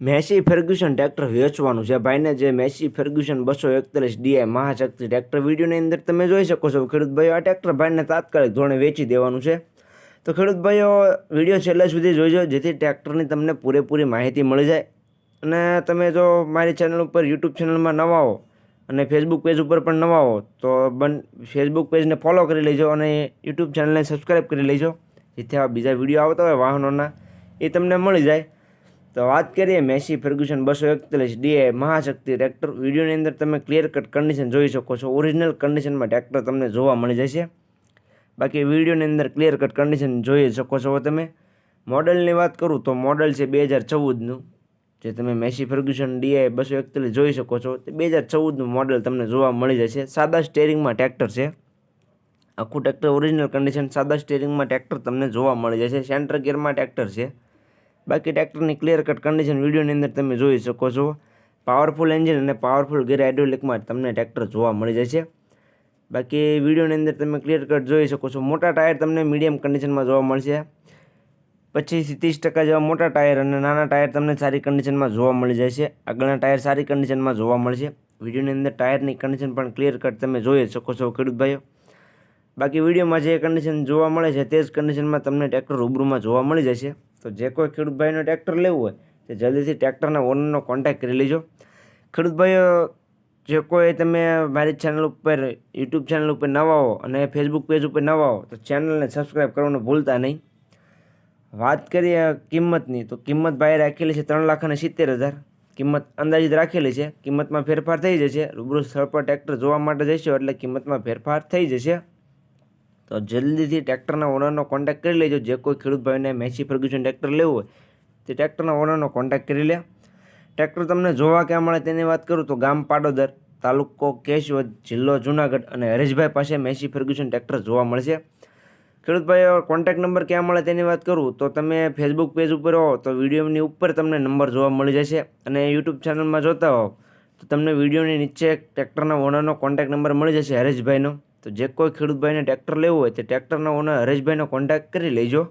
Massey ફેર્ગ્યુસન tractor વેચવાનું છે. ભાઈને જે મેસી ફેર્ગ્યુસન બસો એકતાલીસ ડીઆઈ મહાશક્તિ ટ્રેક્ટર વિડીયોની અંદર તમે જોઈ શકો છો. ખેડૂત ભાઈઓ આ ટ્રેક્ટર ભાઈને તાત્કાલિક ધોરણે વેચી દેવાનું છે. તો ખેડૂત ભાઈઓ વીડિયો છેલ્લે સુધી જોઈજો જેથી ટ્રેક્ટરની તમને પૂરેપૂરી માહિતી મળી જાય. અને તમે જો મારી ચેનલ ઉપર, યુટ્યુબ ચેનલમાં નવા હો અને ફેસબુક પેજ ઉપર પણ નવા હો, તો બન, ફેસબુક પેજને ફોલો કરી લેજો અને યુટ્યુબ ચેનલને સબસ્ક્રાઈબ કરી લેજો. જેથી આવા બીજા વીડિયો આવતા હોય વાહનોના, એ તમને મળી જાય. તો વાત કરીએ મેસી ફર્ગ્યુસન બસો એકતાલીસ ડીએ મહાશક્તિ ટ્રેક્ટર. વિડીયોની અંદર તમે ક્લિયર કટ કન્ડિશન જોઈ શકો છો. ઓરિજિનલ કન્ડિશનમાં ટ્રેક્ટર તમને જોવા મળી જશે. બાકી વિડીયોની અંદર ક્લિયર કટ કન્ડિશન જોઈ શકો છો તમે. મોડલની વાત કરું તો મોડલ છે બે હજાર ચૌદનું. જે તમે મેસી ફર્ગ્યુસન ડીએ બસો એકતાલીસ જોઈ શકો છો. તે બે હજાર ચૌદનું મોડલ તમને જોવા મળી જશે. સાદા સ્ટેરિંગમાં ટ્રેક્ટર છે. આખું ટ્રેક્ટર ઓરિજિનલ કન્ડિશન સાદા સ્ટેરિંગમાં ટ્રેક્ટર તમને જોવા મળી જશે. સેન્ટર ગિયરમાં ટ્રેક્ટર છે. બાકી ટ્રેક્ટરની ક્લિયર કટ કન્ડિશન વિડીયોની અંદર તમે જોઈ શકો છો. પાવરફુલ એન્જિન અને પાવરફુલ ગેર હાઇડ્રોલિકમાં તમને ટ્રેક્ટર જોવા મળી જશે. બાકી વિડીયોની અંદર તમે ક્લિયર કટ જોઈ શકો છો. મોટા ટાયર તમને મીડિયમ કન્ડિશનમાં જોવા મળશે. પચીસથી ત્રીસ ટકા જેવા મોટા ટાયર અને નાના ટાયર તમને સારી કન્ડિશનમાં જોવા મળી જશે. આગળના ટાયર સારી કન્ડિશનમાં જોવા મળશે. વિડીયોની અંદર ટાયરની કન્ડિશન પણ ક્લિયર કટ તમે જોઈ શકો છો ખેડૂત ભાઈઓ. બાકી વિડીયોમાં જે કન્ડિશન જોવા મળે છે તે જ કન્ડિશનમાં તમને ટ્રેક્ટર રૂબરૂમાં જોવા મળી જશે. તો જે કોઈ ખેડૂતભાઈનું ટ્રેક્ટર લેવું હોય તે જલ્દીથી ટ્રેક્ટરના ઓનરનો કોન્ટેક્ટ કરી લેજો. ખેડૂતભાઈઓ, જે કોઈ તમે મારી ચેનલ ઉપર યુટ્યુબ ચેનલ ઉપર નવા હો અને ફેસબુક પેજ ઉપર નવા હો, તો ચેનલને સબસ્ક્રાઈબ કરવાનું ભૂલતા નહીં. વાત કરીએ કિંમતની, તો કિંમત ભાઈ રાખેલી છે ત્રણ લાખ અને સિત્તેર હજાર. કિંમત અંદાજિત રાખેલી છે. કિંમતમાં ફેરફાર થઈ જશે. રૂબરૂ સ્થળ પર ટ્રેક્ટર જોવા માટે જશો એટલે કિંમતમાં ફેરફાર થઈ જશે. તો જલ્દીથી ટ્રેક્ટરના ઓનરનો કોન્ટેક્ટ કરી લેજો. જે કોઈ ખેડૂત ભાઈને મેસી ફર્ગ્યુસન ટ્રેક્ટર લેવું હોય, તે ટ્રેક્ટરના ઓનરનો કોન્ટેક્ટ કરી લે. ટ્રેક્ટર તમને જોવા ક્યાં મળે તેની વાત કરું તો ગામ પાડોદર તાલુકો કેશવદ જિલ્લો જુનાગઢ અને હરેશભાઈ પાસે મેસી ફર્ગ્યુસન ટ્રેક્ટર જોવા મળશે. ખેડૂત ભાઈઓ કોન્ટેક્ટ નંબર ક્યાં મળે તેની વાત કરું તો તમે ફેસબુક પેજ ઉપર હો તો વિડીયોની ઉપર તમને નંબર જોવા મળી જશે અને યુટ્યુબ ચેનલમાં જોતા હો તો તમને વિડીયોની નીચે ટ્રેક્ટરના ઓનરનો કોન્ટેક્ટ નંબર મળી જશે હરેશભાઈનો. તો જે કોઈ ખેડૂત ભાઈને ટ્રેક્ટર લેવું હોય તે ટ્રેક્ટરના ઓનર હરેશભાઈનો કોન્ટેક્ટ કરી લેજો.